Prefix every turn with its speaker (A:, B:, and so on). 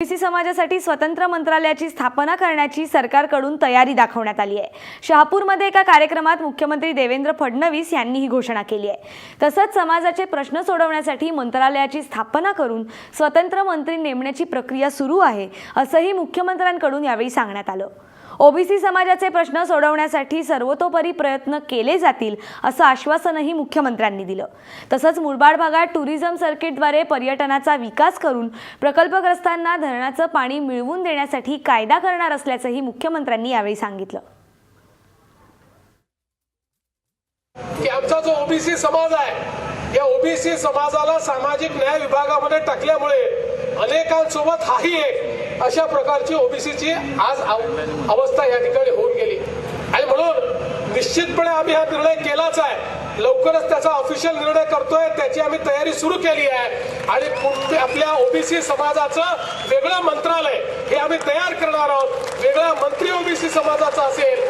A: OBC समाजासाठी स्वतंत्र मंत्रालयाची स्थापना करण्याची सरकारकडून तयारी दाखवण्यात आली आहे. शहापूरमध्ये एका कार्यक्रमात मुख्यमंत्री देवेंद्र फडणवीस यांनी ही घोषणा केली आहे. तसंच समाजाचे प्रश्न सोडवण्यासाठी मंत्रालयाची स्थापना करून स्वतंत्र मंत्री नेमण्याची प्रक्रिया सुरू आहे असंही मुख्यमंत्र्यांकडून यावेळी सांगण्यात आलं. ओबीसी समाजाचे प्रश्न सोडवण्यासाठी सर्वतोपरी प्रयत्न केले जातील असं आश्वासनही मुख्यमंत्र्यांनी दिलं. तसंच मुरबाड भागात टुरिझम सर्किटद्वारे पर्यटनाचा विकास करून प्रकल्पग्रस्तांना धरणाचं पाणी मिळवून देण्यासाठी कायदा करणार असल्याचंही मुख्यमंत्र्यांनी यावेळी सांगितलं.
B: की आमचा जो ओबीसी समाज आहे या ओबीसी समाजाला सामाजिक न्याय विभागामध्ये टाकल्यामुळे अनेकांसोबत हाही एक अशा प्रकारची ओबीसीची आज अवस्था या ठिकाणी होऊन गेली. आणि म्हणून निश्चितपणे आम्ही हा निर्णय केलाच आहे. लवकरच त्याचा ऑफिशियल निर्णय करतोय. त्याची आम्ही तयारी सुरू केली आहे. आणि आपल्या ओबीसी समाजाचं वेगळं मंत्रालय हे आम्ही तयार करणार आहोत. वेगळा मंत्री ओबीसी समाजा